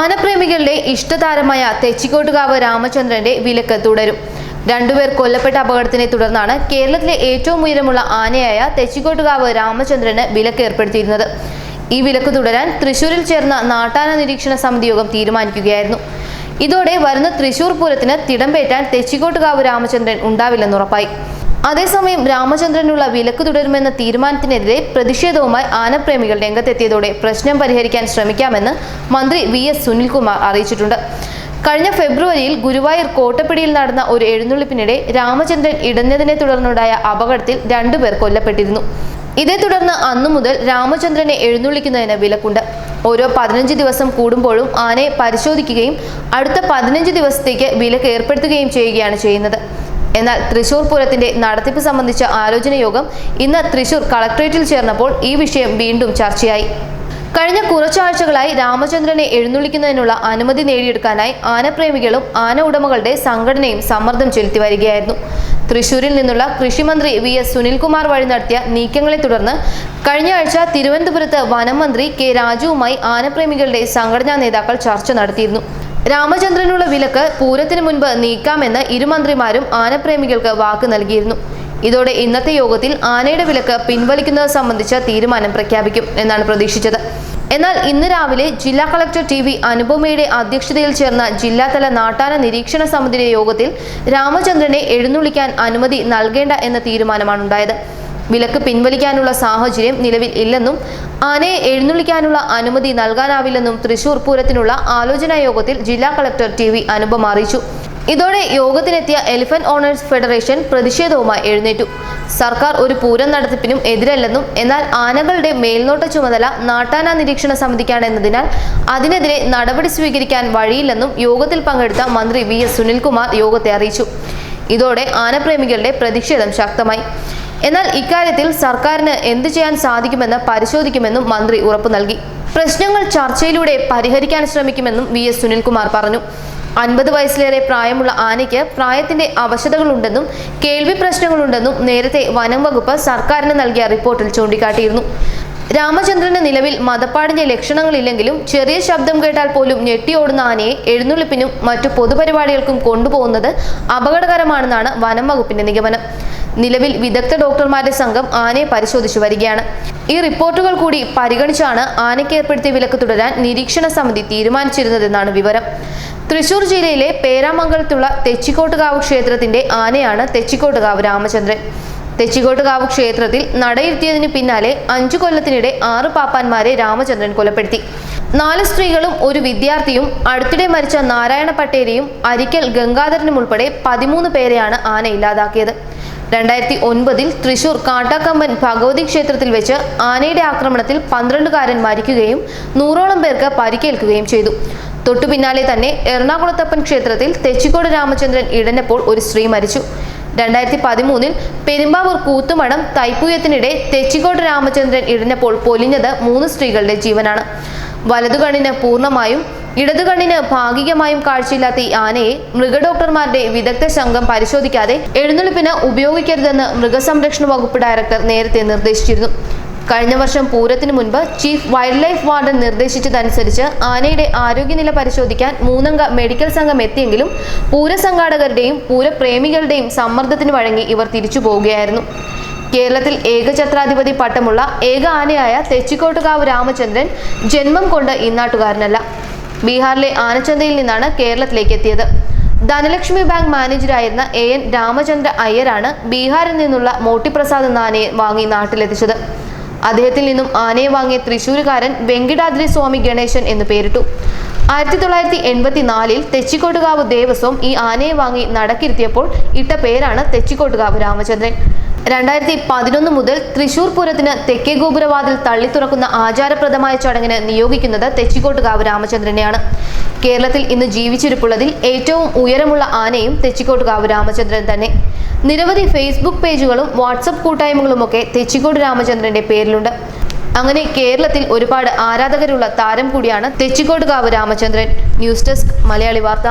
ആനപ്രേമികളുടെ ഇഷ്ടതാരമായ തെച്ചിക്കോട്ടുകാവ് രാമചന്ദ്രന്റെ വിലക്ക് തുടരും. രണ്ടുപേർ കൊല്ലപ്പെട്ട അപകടത്തിനെ തുടർന്നാണ് കേരളത്തിലെ ഏറ്റവും ഉയരമുള്ള ആനയായ തെച്ചിക്കോട്ടുകാവ് രാമചന്ദ്രന് വിലക്ക് ഏർപ്പെടുത്തിയിരുന്നത്. ഈ വിലക്ക് തുടരാൻ തൃശൂരിൽ ചേർന്ന നാട്ടാന നിരീക്ഷണ സമിതി യോഗം തീരുമാനിക്കുകയായിരുന്നു. ഇതോടെ വരുന്ന തൃശൂർ പൂരത്തിന് തിടമ്പേറ്റാൻ തെച്ചിക്കോട്ടുകാവ് രാമചന്ദ്രൻ ഉണ്ടാവില്ലെന്ന് ഉറപ്പായി. അതേസമയം രാമചന്ദ്രനുള്ള വിലക്ക് തുടരുമെന്ന തീരുമാനത്തിനെതിരെ പ്രതിഷേധവുമായി ആനപ്രേമികൾ രംഗത്തെത്തിയതോടെ പ്രശ്നം പരിഹരിക്കാൻ ശ്രമിക്കാമെന്ന് മന്ത്രി വി എസ് സുനിൽകുമാർ അറിയിച്ചിട്ടുണ്ട്. കഴിഞ്ഞ ഫെബ്രുവരിയിൽ ഗുരുവായൂർ കോട്ടപ്പിടിയിൽ നടന്ന ഒരു എഴുന്നള്ളിപ്പിനിടെ രാമചന്ദ്രൻ ഇടഞ്ഞതിനെ തുടർന്നുണ്ടായ അപകടത്തിൽ രണ്ടുപേർ കൊല്ലപ്പെട്ടിരുന്നു. ഇതേ തുടർന്ന് അന്നു മുതൽ രാമചന്ദ്രനെ എഴുന്നള്ളിക്കുന്നതിന് വിലക്കുണ്ട്. ഓരോ പതിനഞ്ച് ദിവസം കൂടുമ്പോഴും ആനയെ പരിശോധിക്കുകയും അടുത്ത പതിനഞ്ച് ദിവസത്തേക്ക് വിലക്ക് ഏർപ്പെടുത്തുകയും ചെയ്യുകയാണ് ചെയ്യുന്നത്. എന്നാൽ തൃശൂർ പൂരത്തിന്റെ നടത്തിപ്പ് സംബന്ധിച്ച ആലോചന യോഗം ഇന്ന് തൃശൂർ കളക്ട്രേറ്റിൽ ചേർന്നപ്പോൾ ഈ വിഷയം വീണ്ടും ചർച്ചയായി. കഴിഞ്ഞ കുറച്ചാഴ്ചകളായി രാമചന്ദ്രനെ എഴുന്നള്ളിക്കുന്നതിനുള്ള അനുമതി നേടിയെടുക്കാനായി ആനപ്രേമികളും ആന ഉടമകളുടെ സംഘടനയും സമ്മർദ്ദം ചെലുത്തി വരികയായിരുന്നു. തൃശൂരിൽ നിന്നുള്ള കൃഷിമന്ത്രി വി എസ് സുനിൽകുമാർ വഴി നടത്തിയ നീക്കങ്ങളെ തുടർന്ന് കഴിഞ്ഞ ആഴ്ച തിരുവനന്തപുരത്ത് വനം മന്ത്രി കെ രാജുവുമായി ആനപ്രേമികളുടെ സംഘടനാ നേതാക്കൾ ചർച്ച നടത്തിയിരുന്നു. രാമചന്ദ്രനുള്ള വിലക്ക് പൂരത്തിന് മുൻപ് നീക്കാമെന്ന് ഇരുമന്ത്രിമാരും ആനപ്രേമികൾക്ക് വാക്ക് നൽകിയിരുന്നു. ഇതോടെ ഇന്നത്തെ യോഗത്തിൽ ആനയുടെ വിലക്ക് പിൻവലിക്കുന്നത് സംബന്ധിച്ച തീരുമാനം പ്രഖ്യാപിക്കും എന്നാണ് പ്രതീക്ഷിച്ചത്. എന്നാൽ ഇന്ന് രാവിലെ ജില്ലാ കളക്ടർ ടി വി അനുപമയുടെ അധ്യക്ഷതയിൽ ചേർന്ന ജില്ലാതല നാട്ടാന നിരീക്ഷണ സമിതിയുടെ യോഗത്തിൽ രാമചന്ദ്രനെ എഴുന്നള്ളിക്കാൻ അനുമതി നൽകേണ്ട എന്ന തീരുമാനമാണുണ്ടായത്. വിലക്ക് പിൻവലിക്കാനുള്ള സാഹചര്യം നിലവിൽ ഇല്ലെന്നും ആനയെ എഴുന്നള്ളിക്കാനുള്ള അനുമതി നൽകാനാവില്ലെന്നും തൃശൂർ പൂരത്തിനുള്ള ആലോചനാ യോഗത്തിൽ ജില്ലാ കളക്ടർ ടി വി അനുപം അറിയിച്ചു. ഇതോടെ യോഗത്തിനെത്തിയ എലിഫന്റ് ഓണേഴ്സ് ഫെഡറേഷൻ പ്രതിഷേധവുമായി എഴുന്നേറ്റു. സർക്കാർ ഒരു പൂരം നടത്തിപ്പിനും എതിരല്ലെന്നും എന്നാൽ ആനകളുടെ മേൽനോട്ട ചുമതല നാട്ടാന നിരീക്ഷണ സമിതിക്കാണെന്നതിനാൽ അതിനെതിരെ നടപടി സ്വീകരിക്കാൻ വഴിയില്ലെന്നും യോഗത്തിൽ പങ്കെടുത്ത മന്ത്രി വി എസ് സുനിൽകുമാർ യോഗത്തെ അറിയിച്ചു. ഇതോടെ ആനപ്രേമികളുടെ പ്രതിഷേധം ശക്തമായി. എന്നാൽ ഇക്കാര്യത്തിൽ സർക്കാരിന് എന്തു ചെയ്യാൻ സാധിക്കുമെന്ന് പരിശോധിക്കുമെന്നും മന്ത്രി ഉറപ്പു നൽകി. പ്രശ്നങ്ങൾ ചർച്ചയിലൂടെ പരിഹരിക്കാൻ ശ്രമിക്കുമെന്നും വി എസ് സുനിൽകുമാർ പറഞ്ഞു. അൻപത് വയസ്സിലേറെ പ്രായമുള്ള ആനയ്ക്ക് പ്രായത്തിന്റെ അവശതകളുണ്ടെന്നും കേൾവി പ്രശ്നങ്ങളുണ്ടെന്നും നേരത്തെ വനം വകുപ്പ് സർക്കാരിന് നൽകിയ റിപ്പോർട്ടിൽ ചൂണ്ടിക്കാട്ടിയിരുന്നു. രാമചന്ദ്രന് നിലവിൽ മതപ്പാടിന്റെ ലക്ഷണങ്ങളില്ലെങ്കിലും ചെറിയ ശബ്ദം കേട്ടാൽ പോലും ഞെട്ടിയോടുന്ന ആനയെ എഴുന്നള്ളിപ്പിനും മറ്റു പൊതുപരിപാടികൾക്കും കൊണ്ടുപോകുന്നത് അപകടകരമാണെന്നാണ് വനം വകുപ്പിന്റെ നിഗമനം. നിലവിൽ വിദഗ്ധ ഡോക്ടർമാരുടെ സംഘം ആനയെ പരിശോധിച്ചു വരികയാണ്. ഈ റിപ്പോർട്ടുകൾ കൂടി പരിഗണിച്ചാണ് ആനയ്ക്ക് ഏർപ്പെടുത്തിയ വിലക്ക് തുടരാൻ നിരീക്ഷണ സമിതി തീരുമാനിച്ചിരുന്നതെന്നാണ് വിവരം. തൃശൂർ ജില്ലയിലെ പേരാമംഗലത്തുള്ള തെച്ചിക്കോട്ടുകാവ് ക്ഷേത്രത്തിന്റെ ആനയാണ് തെച്ചിക്കോട്ടുകാവ് രാമചന്ദ്രൻ. തെച്ചിക്കോട്ടുകാവ് ക്ഷേത്രത്തിൽ നടയിരുത്തിയതിന് പിന്നാലെ അഞ്ചു കൊല്ലത്തിനിടെ ആറ് പാപ്പാന്മാരെ രാമചന്ദ്രൻ കൊലപ്പെടുത്തി. നാല് സ്ത്രീകളും ഒരു വിദ്യാർത്ഥിയും അടുത്തിടെ മരിച്ച നാരായണ പട്ടേരിയും അരിക്കൽ ഗംഗാധരനും ഉൾപ്പെടെ പതിമൂന്ന് പേരെയാണ് ആന ഇല്ലാതാക്കിയത് രണ്ടായിരത്തി ഒൻപതിൽ തൃശൂർ കാട്ടാക്കമ്പൻ ഭഗവതി ക്ഷേത്രത്തിൽ വെച്ച് ആനയുടെ ആക്രമണത്തിൽ പന്ത്രണ്ടുകാരൻ മരിക്കുകയും നൂറോളം പേർക്ക് പരിക്കേൽക്കുകയും ചെയ്തു. തൊട്ടു പിന്നാലെ തന്നെ എറണാകുളത്തപ്പൻ ക്ഷേത്രത്തിൽ തെച്ചിക്കോട് രാമചന്ദ്രൻ ഇടഞ്ഞപ്പോൾ ഒരു സ്ത്രീ മരിച്ചു. രണ്ടായിരത്തി പതിമൂന്നിൽ പെരുമ്പാവൂർ കൂത്തുമടം തൈപ്പൂയത്തിനിടെ തെച്ചിക്കോട് രാമചന്ദ്രൻ ഇടഞ്ഞപ്പോൾ പൊലിഞ്ഞത് മൂന്ന് സ്ത്രീകളുടെ ജീവനാണ്. വലതുകണ്ണിന് പൂർണമായും ഇടതുകണ്ണിന് ഭാഗികമായും കാഴ്ചയില്ലാത്ത ഈ ആനയെ മൃഗഡോക്ടർമാരുടെ വിദഗ്ധ സംഘം പരിശോധിക്കാതെ എഴുന്നള്ളിപ്പിന് ഉപയോഗിക്കരുതെന്ന് മൃഗസംരക്ഷണ വകുപ്പ് ഡയറക്ടർ നേരത്തെ നിർദ്ദേശിച്ചിരുന്നു. കഴിഞ്ഞ വർഷം പൂരത്തിന് മുൻപ് ചീഫ് വൈൽഡ് ലൈഫ് വാർഡൻ നിർദ്ദേശിച്ചതനുസരിച്ച് ആനയുടെ ആരോഗ്യനില പരിശോധിക്കാൻ മൂന്നംഗ മെഡിക്കൽ സംഘം എത്തിയെങ്കിലും പൂരസംഘാടകരുടെയും പൂരപ്രേമികളുടെയും സമ്മർദ്ദത്തിന് വഴങ്ങി ഇവർ തിരിച്ചു പോവുകയായിരുന്നു. കേരളത്തിൽ ഏകചത്രാധിപതി പട്ടമുള്ള ഏക ആനയായ തെച്ചിക്കോട്ടുകാവ് രാമചന്ദ്രൻ ജന്മം കൊണ്ട് ഇന്നാട്ടുകാരനല്ല. ബീഹാറിലെ ആനച്ചന്തയിൽ നിന്നാണ് കേരളത്തിലേക്ക് എത്തിയത്. ധനലക്ഷ്മി ബാങ്ക് മാനേജരായിരുന്ന എ എൻ രാമചന്ദ്ര അയ്യരാണ് ബീഹാറിൽ നിന്നുള്ള മോട്ടിപ്രസാദ് എന്ന ആനയെ വാങ്ങി നാട്ടിലെത്തിച്ചത്. അദ്ദേഹത്തിൽ നിന്നും ആനയെ വാങ്ങിയ തൃശൂരുകാരൻ വെങ്കിടാദ്രി സ്വാമി ഗണേശൻ എന്ന് പേരിട്ടു. ആയിരത്തി തൊള്ളായിരത്തി എൺപത്തിനാലിൽ തെച്ചിക്കോട്ടുകാവ് ദേവസ്വം ഈ ആനയെ വാങ്ങി നടക്കിരുത്തിയപ്പോൾ ഇട്ട പേരാണ് തെച്ചിക്കോട്ടുകാവ് രാമചന്ദ്രൻ. രണ്ടായിരത്തി പതിനൊന്ന് മുതൽ തൃശൂർ പൂരത്തിന് തെക്കേ ഗോപുരവാതിൽ തള്ളി തുറക്കുന്ന ആചാരപ്രദമായ ചടങ്ങിന് നിയോഗിക്കുന്നത് തെച്ചിക്കോട്ടുകാവ് രാമചന്ദ്രനെയാണ്. കേരളത്തിൽ ഇന്ന് ജീവിച്ചിരിപ്പുള്ളതിൽ ഏറ്റവും ഉയരമുള്ള ആനയും തെച്ചിക്കോട്ടുകാവ് രാമചന്ദ്രൻ തന്നെ. നിരവധി ഫേസ്ബുക്ക് പേജുകളും വാട്സപ്പ് കൂട്ടായ്മകളുമൊക്കെ തെച്ചിക്കോട് രാമചന്ദ്രന്റെ പേരിലുണ്ട്. അങ്ങനെ കേരളത്തിൽ ഒരുപാട് ആരാധകരുള്ള താരം കൂടിയാണ് തെച്ചിക്കോട്ടുകാവ് രാമചന്ദ്രൻ. ന്യൂസ് ഡെസ്ക് മലയാളി വാർത്ത.